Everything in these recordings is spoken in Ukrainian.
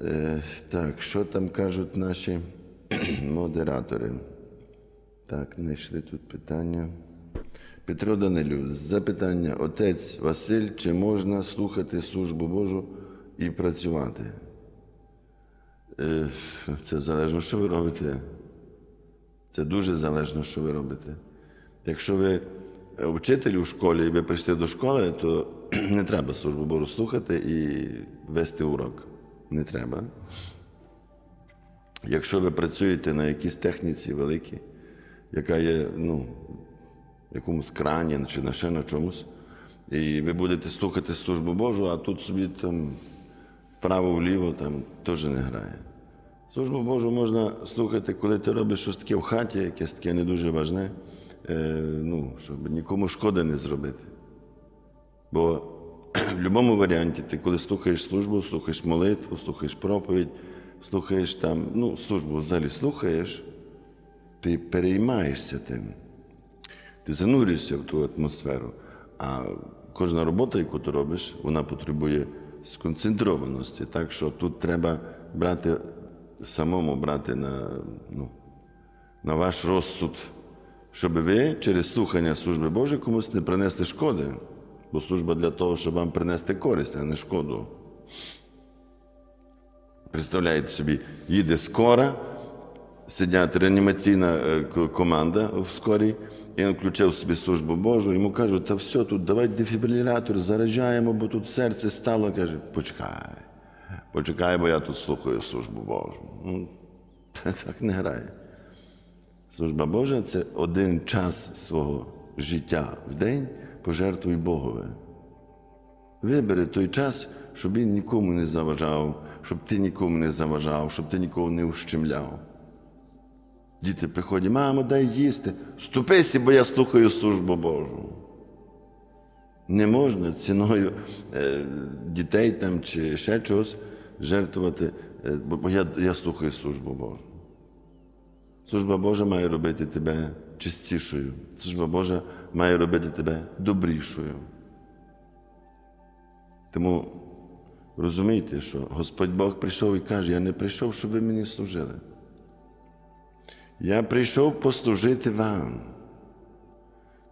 Е, так, що там кажуть наші модератори? Так, знайшли тут питання. Петро Данилю, запитання. Отець Василь, чи можна слухати службу Божу і працювати? Е, Це залежно, що ви робите. Це дуже залежно, що ви робите. Якщо ви е, вчитель у школі і ви прийшли до школи, то не треба службу Божу слухати і вести урок. Не треба. Якщо ви працюєте на якійсь техніці великій, яка є ну, в якомусь крані чи на ще на чомусь, і ви будете слухати службу Божу, а тут собі там вправо-вліво там теж не грає. Службу Божу можна слухати, коли ти робиш щось таке в хаті, якесь таке не дуже важне, е, ну, щоб нікому шкоди не зробити. Бо в будь-якому варіанті ти, коли слухаєш службу, слухаєш молитву, слухаєш проповідь, слухаєш там, ну, службу взагалі слухаєш, ти переймаєшся тим. Ти занурюєшся в ту атмосферу. А кожна робота, яку ти робиш, вона потребує сконцентрованості. Так що тут треба брати самому брати на, ну, на ваш розсуд, щоб ви через слухання служби Божої комусь не принесли шкоди. Бо служба для того, щоб вам принести користь, а не шкоду. Представляєте собі, їде скора, сидять реанімаційна е, команда в скорій, і він включив собі службу Божу, йому кажуть, та все, тут давай дефібрилятор, заряджаємо, бо тут серце стало. Каже, почекай, почекай, бо я тут слухаю службу Божу. Ну, так не грає. Служба Божа це один час свого життя в день пожертвуй Богові. Вибери той час, щоб він нікому не заважав, щоб ти нікому не заважав, щоб ти нікого не ущемляв. Діти приходять, мамо, дай їсти. Ступися, бо я слухаю службу Божу. Не можна ціною е, дітей там чи ще чогось жертвувати, е, бо я, я слухаю службу Божу. Служба Божа має робити тебе чистішою. Служба Божа має робити тебе добрішою. Тому розумійте, що Господь Бог прийшов і каже: Я не прийшов, щоб ви мені служили. Я прийшов послужити вам.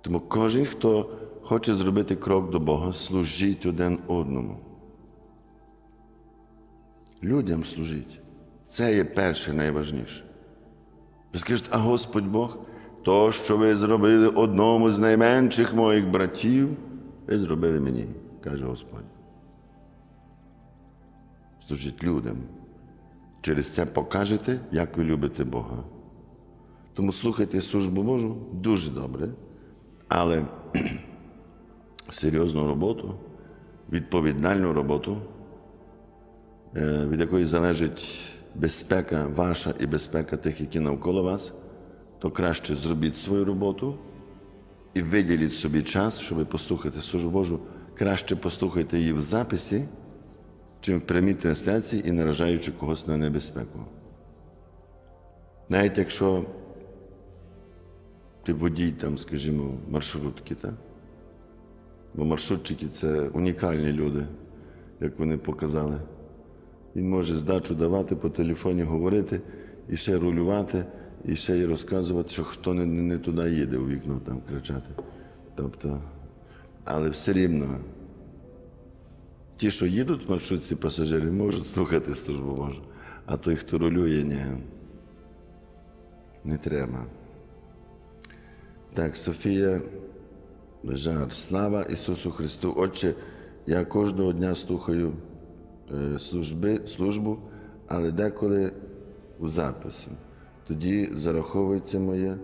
Тому кожен, хто хоче зробити крок до Бога, служіть один одному. Людям служіть. Це є перше найважніше. Ви скажете, а Господь Бог, то, що ви зробили одному з найменших моїх братів, ви зробили мені, каже Господь. Служіть людям. Через це покажете, як ви любите Бога. Тому слухайте службу Божу дуже добре, але серйозну роботу, відповідальну роботу, е, від якої залежить безпека ваша і безпека тих, які навколо вас, то краще зробіть свою роботу і виділіть собі час, щоб послухати службу Божу. Краще послухайте її в записі, чим в прямій трансляції і наражаючи когось на небезпеку. Навіть якщо ти водій, там, скажімо, маршрутки, так? бо маршрутчики це унікальні люди, як вони показали. Він може здачу давати по телефоні, говорити і ще рулювати, і ще й розказувати, що хто не, не туди їде у вікно там кричати. Тобто, але все рівно, ті, що їдуть в маршрутці пасажири, можуть слухати службу Божу, а той, хто рулює, ні. Не треба. Так, Софія Жар. Слава Ісусу Христу. Отче, я кожного дня слухаю е, служби, службу, але деколи у записі. Тоді зараховується моє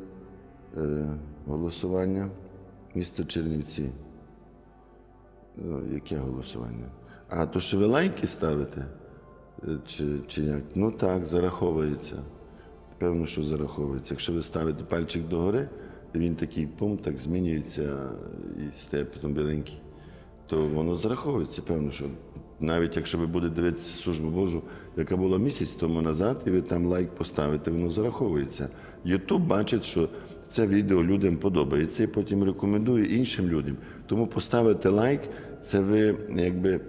е, голосування місто Чернівці. Ну, яке голосування? А то що ви лайки ставите? Е, Чи, чи як? Ну так, зараховується. Певно, що зараховується. Якщо ви ставите пальчик догори, він такий пункт так змінюється і стає потім біленький, то воно зараховується. Певно, що навіть якщо ви будете дивитися службу Божу, яка була місяць тому назад, і ви там лайк поставите, воно зараховується. Ютуб бачить, що це відео людям подобається і потім рекомендує іншим людям. Тому поставити лайк, це ви якби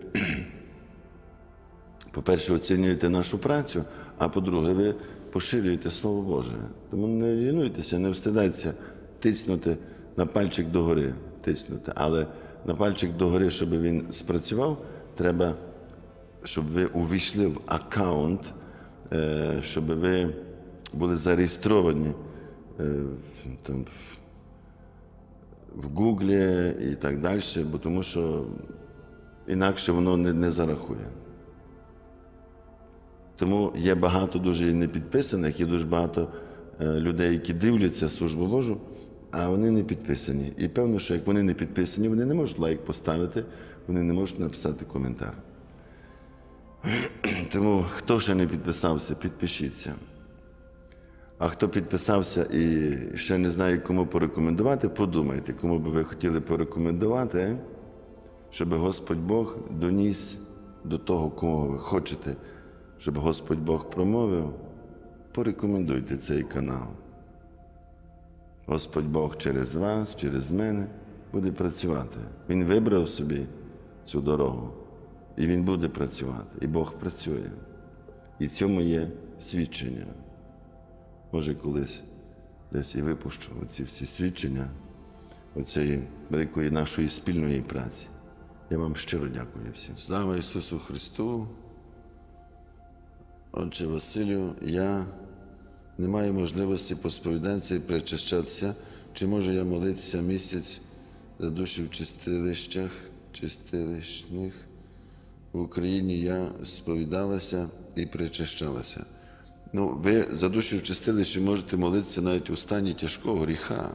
по-перше, оцінюєте нашу працю, а по-друге, ви поширюєте Слово Боже. Тому не лінуйтеся, не встидайтеся тиснути на пальчик догори, тиснути. Але на пальчик догори, щоб він спрацював, треба, щоб ви увійшли в аккаунт, е, щоб ви були зареєстровані е, там, в Гуглі і так далі, бо тому що інакше воно не, не зарахує. Тому є багато дуже непідписаних, є дуже багато е, людей, які дивляться службу Божу, а вони не підписані. І певно, що як вони не підписані, вони не можуть лайк поставити, вони не можуть написати коментар. Тому хто ще не підписався, підпишіться. А хто підписався і ще не знає, кому порекомендувати, подумайте, кому би ви хотіли порекомендувати, щоб Господь Бог доніс до того, кого ви хочете, щоб Господь Бог промовив, порекомендуйте цей канал. Господь Бог через вас, через мене буде працювати. Він вибрав собі цю дорогу, і Він буде працювати. І Бог працює. І цьому є свідчення. Може, колись десь і випущу оці всі свідчення оцієї великої нашої спільної праці. Я вам щиро дякую всім. Слава Ісусу Христу! Отче Василю, я не маю можливості посповідатися і причащатися. Чи можу я молитися місяць за душі в чистилищах, чистилищних? В Україні я сповідалася і причащалася. Ну, ви за душу в чистилищі можете молитися навіть у стані тяжкого гріха.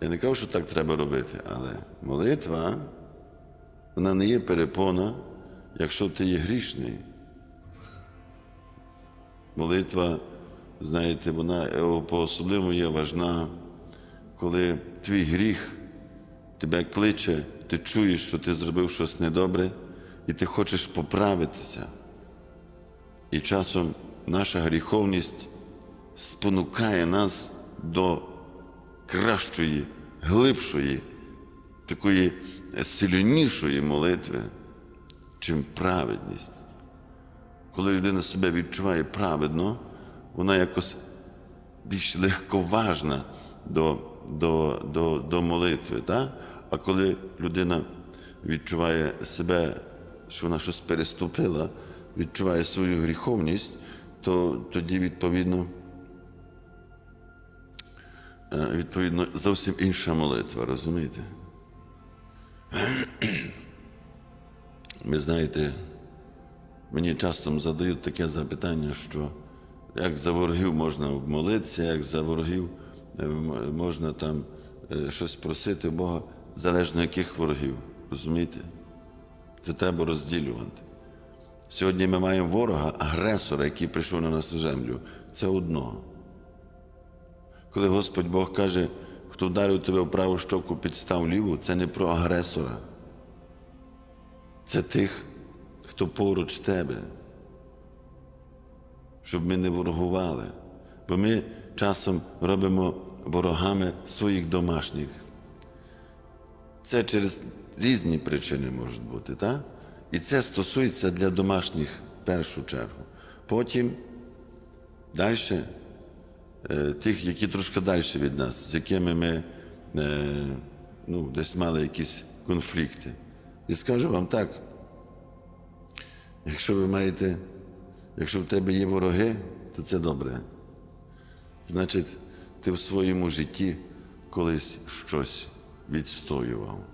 Я не кажу, що так треба робити, але молитва, вона не є перепона, якщо ти є грішний. Молитва, знаєте, вона е, по-особливому є важна, коли твій гріх тебе кличе, ти чуєш, що ти зробив щось недобре, і ти хочеш поправитися. І часом наша гріховність спонукає нас до кращої, глибшої, такої сильнішої молитви, чим праведність. Коли людина себе відчуває праведно, вона якось більш легковажна до, до, до, до молитви. Так? А коли людина відчуває себе, що вона щось переступила, відчуває свою гріховність, то тоді відповідно, е, відповідно зовсім інша молитва, розумієте? Ви знаєте, мені часом задають таке запитання, що як за ворогів можна молитися, як за ворогів е, можна там е, щось просити у Бога, залежно яких ворогів, розумієте? Це треба розділювати. Сьогодні ми маємо ворога, агресора, який прийшов на нашу землю. Це одно. Коли Господь Бог каже, хто вдарив тебе в праву щоку, підстав ліву, це не про агресора. Це тих, хто поруч тебе. Щоб ми не ворогували. Бо ми часом робимо ворогами своїх домашніх. Це через різні причини можуть бути, так? І це стосується для домашніх в першу чергу. Потім далі е, тих, які трошки далі від нас, з якими ми е, ну, десь мали якісь конфлікти. І скажу вам так, якщо ви маєте, якщо в тебе є вороги, то це добре. Значить, ти в своєму житті колись щось відстоював.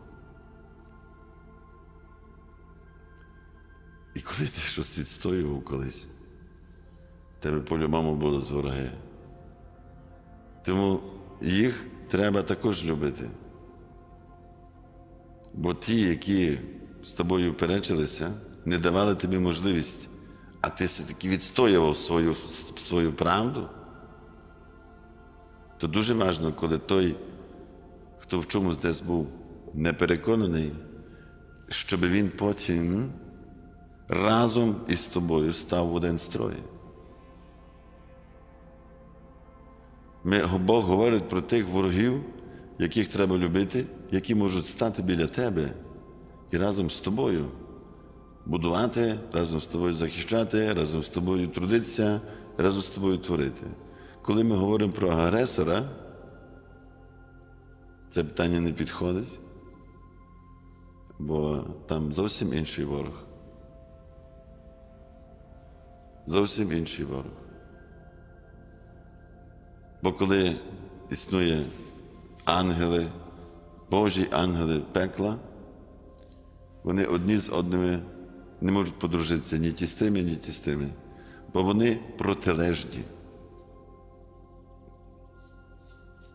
І коли ти щось відстоював колись, тебе по-любому будуть вороги. Тому їх треба також любити. Бо ті, які з тобою перечилися, не давали тобі можливість, а ти все-таки відстоював свою, свою правду, то дуже важливо, коли той, хто в чомусь десь був непереконаний, щоб він потім разом із тобою став в один строй. Ми, Бог говорить про тих ворогів, яких треба любити, які можуть стати біля тебе і разом з тобою будувати, разом з тобою захищати, разом з тобою трудитися, разом з тобою творити. Коли ми говоримо про агресора, це питання не підходить, бо там зовсім інший ворог. Зовсім інший ворог. Бо коли існує ангели, Божі ангели пекла, вони одні з одними не можуть подружитися ні ті з тими, ні ті з тими, бо вони протилежні.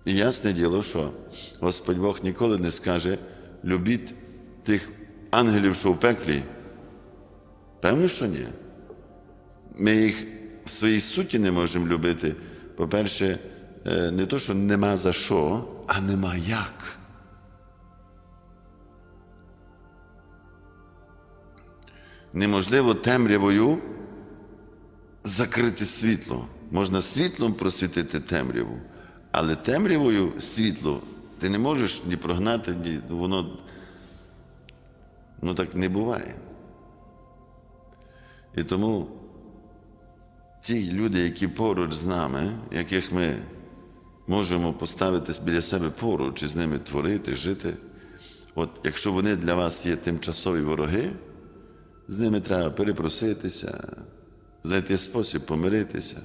І ясне діло, що Господь Бог ніколи не скаже, любіть тих ангелів, що в пеклі. Певно, що ні. Ми їх в своїй суті не можемо любити. По-перше, е, не то, що нема за що, а нема як. Неможливо темрявою закрити світло. Можна світлом просвітити темряву, але темрявою світло ти не можеш ні прогнати, ні воно ну, так не буває. І тому ті люди, які поруч з нами, яких ми можемо поставити біля себе поруч і з ними творити, жити, от якщо вони для вас є тимчасові вороги, з ними треба перепроситися, знайти спосіб помиритися.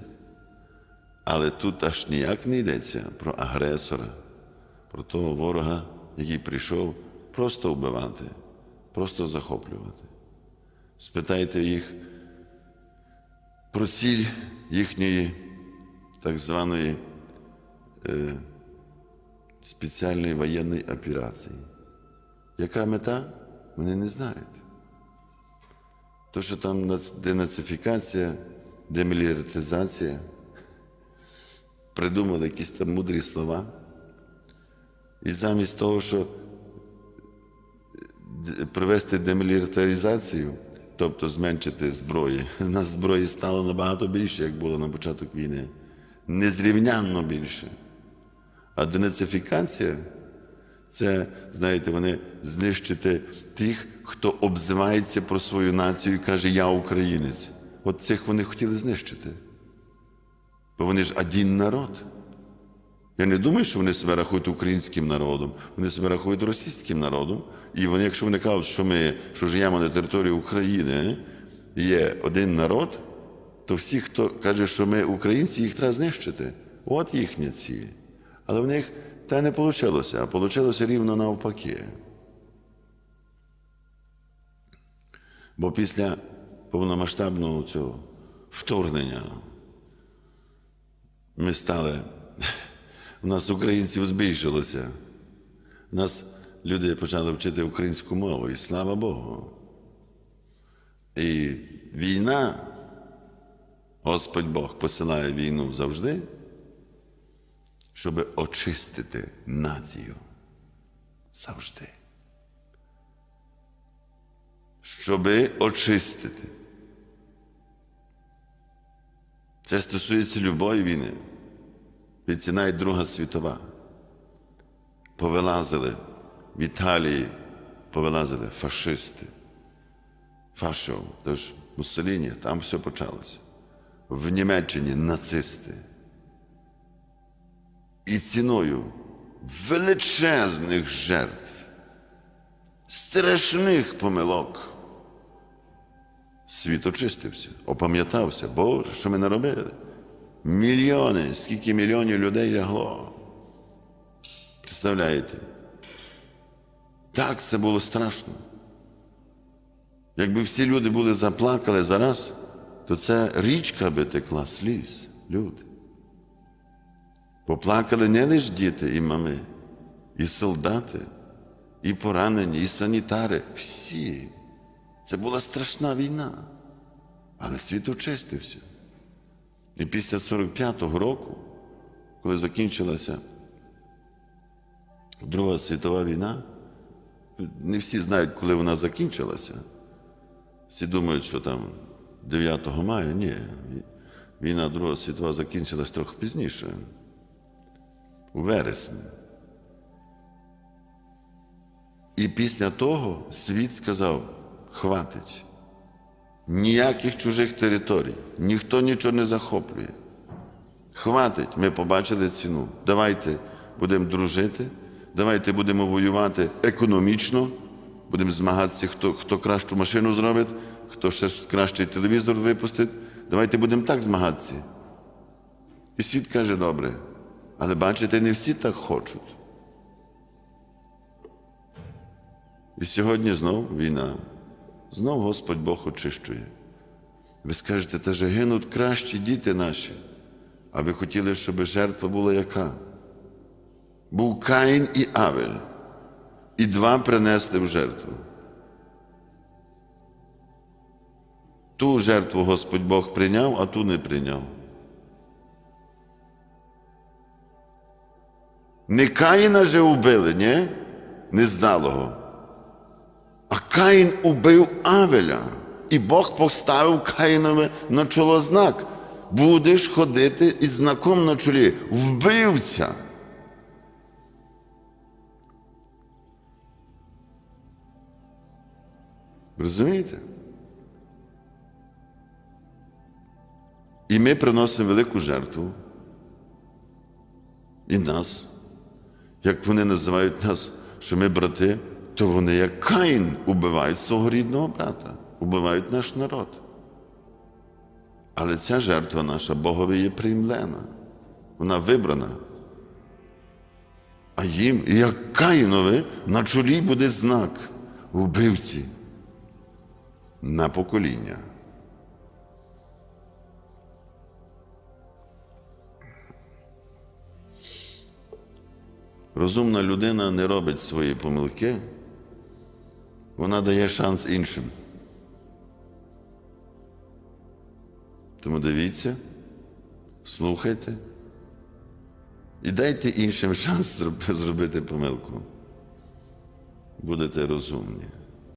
Але тут аж ніяк не йдеться про агресора, про того ворога, який прийшов просто вбивати, просто захоплювати. Спитайте їх про ціль їхньої так званої е, спеціальної воєнної операції. Яка мета? Вони не знають. То, що там денацифікація, демілітаризація, придумали якісь там мудрі слова. І замість того, що д- провести демілітаризацію, тобто зменшити зброї, у нас зброї стало набагато більше, як було на початок війни. Незрівнянно більше. А денацифікація це, знаєте, вони знищити тих, хто обзивається про свою націю і каже, я українець. От цих вони хотіли знищити. Бо вони ж один народ. Я не думаю, що вони себе рахують українським народом, вони себе рахують російським народом. І вони, якщо вони кажуть, що ми що живемо на території України, є один народ, то всі, хто каже, що ми українці, їх треба знищити. От їхня ціль. Але в них те не вийшло, а вийшло рівно навпаки. Бо після повномасштабного цього вторгнення ми стали, у нас українців збільшилося. Нас люди почали вчити українську мову, і слава Богу. І війна, Господь Бог посилає війну завжди, щоб очистити націю. Завжди. Щоби очистити. Це стосується любої війни. Від ці навіть Друга світова. Повилазили в Італії, повилазили фашисти. Фашов, тож Муссоліні, там все почалося. В Німеччині нацисти. І ціною величезних жертв, страшних помилок. Світ очистився, опам'ятався, Боже, що ми наробили? Мільйони, скільки мільйонів людей лягло. Представляєте? Так це було страшно. Якби всі люди були заплакали зараз, то це річка би текла сліз, люди. Поплакали не лише діти і мами, і солдати, і поранені, і санітари. Всі. Це була страшна війна. Але світ очистився. І після 45-го року, коли закінчилася Друга світова війна, не всі знають, коли вона закінчилася. Всі думають, що там 9 мая. Ні. Війна Друга світова закінчилась трохи пізніше, у вересні. І після того світ сказав: хватить, ніяких чужих територій, ніхто нічого не захоплює. Хватить, ми побачили ціну. Давайте будемо дружити, давайте будемо воювати економічно, будемо змагатися, хто, хто кращу машину зробить, хто ще кращий телевізор випустить. Давайте будемо так змагатися. І світ каже, добре. Але бачите, не всі так хочуть. І сьогодні знов війна. Знов Господь Бог очищує. Ви скажете, та же гинуть кращі діти наші. А ви хотіли, щоб жертва була яка? Був Каїн і Авель. І два принесли в жертву. Ту жертву Господь Бог прийняв, а ту не прийняв. Не Каїна же убили, ні? Нездалого. А Каїн убив Авеля. І Бог поставив Каїнове на чоло знак. Будеш ходити із знаком на чолі. Вбивця. Розумієте? І ми приносимо велику жертву. І нас, як вони називають нас, що ми брати, то вони, як Каїн, убивають свого рідного брата, убивають наш народ. Але ця жертва наша Богові є приймлена, вона вибрана. А їм, як Каїнові, на чолі буде знак вбивці на покоління. Розумна людина не робить свої помилки, вона дає шанс іншим. Тому дивіться, слухайте і дайте іншим шанс зробити помилку. Будете розумні.